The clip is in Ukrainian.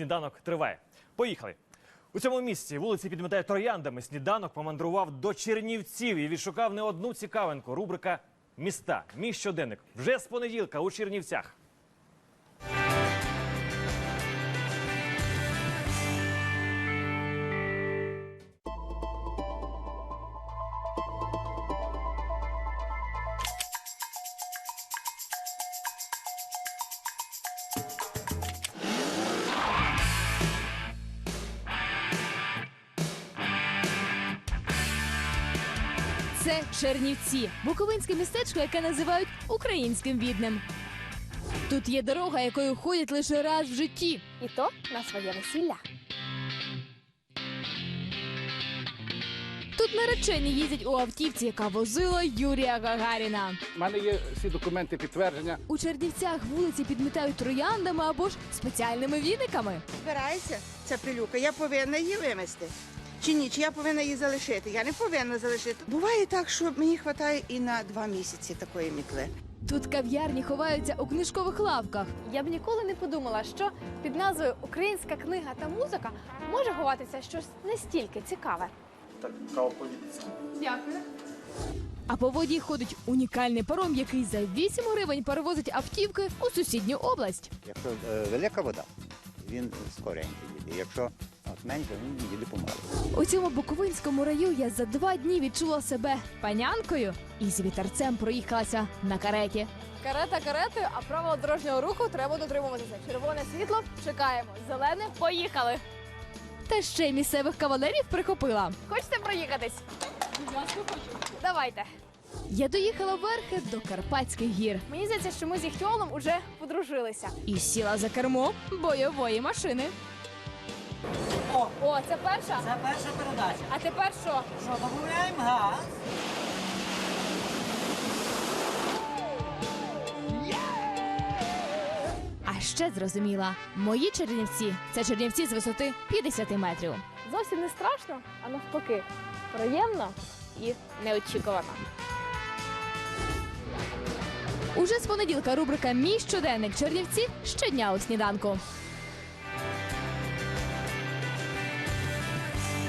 Сніданок триває. Поїхали. У цьому місці вулиці підмітає трояндами. Сніданок помандрував до Чернівців і відшукав не одну цікавинку. Рубрика Міста. Мій щоденник вже з понеділка у Чернівцях. Це Чернівці, буковинське містечко, яке називають українським відним. Тут є дорога, якою ходять лише раз в житті. І то на своє весілля. Тут наречені їздять у автівці, яка возила Юрія Гагаріна. У мене є всі документи підтвердження. У Чернівцях вулиці підмітають трояндами або ж спеціальними віниками. збирається ця пилюка, я повинна її вимести. Чи ні, чи я повинна її залишити? Я не повинна залишити. Буває так, що мені вистачає і на два місяці такої мітли. Тут кав'ярні ховаються у книжкових лавках. Я б ніколи не подумала, що під назвою Українська книга та музика може ховатися щось настільки цікаве. Дякую. А по воді ходить унікальний паром, який за 8 гривень перевозить автівки у сусідню область. Якщо е, велика вода, він скоренько їде. Якщо от менша, він їде помалу. У цьому буковинському раю я за два дні відчула себе панянкою і з вітерцем проїхалася на кареті. Карета каретою, а правила дорожнього руху треба дотримуватися. Червоне світло чекаємо. Зелене поїхали. Та ще й місцевих кавалерів прихопила. Хочете проїхатись? Давайте. Я доїхала верхи до Карпатських гір Мені здається, що ми з Іхтіолом уже подружилися. і сіла за кермо бойової машини. О, це перша? Це перша передача. А тепер що? Що, додаємо газ? А ще зрозуміла, мої чернівці це чернівці з висоти 50 метрів. Зовсім не страшно, а навпаки, приємно і неочікувано. Уже з понеділка рубрика Мій щоденник Чернівці щодня у сніданку.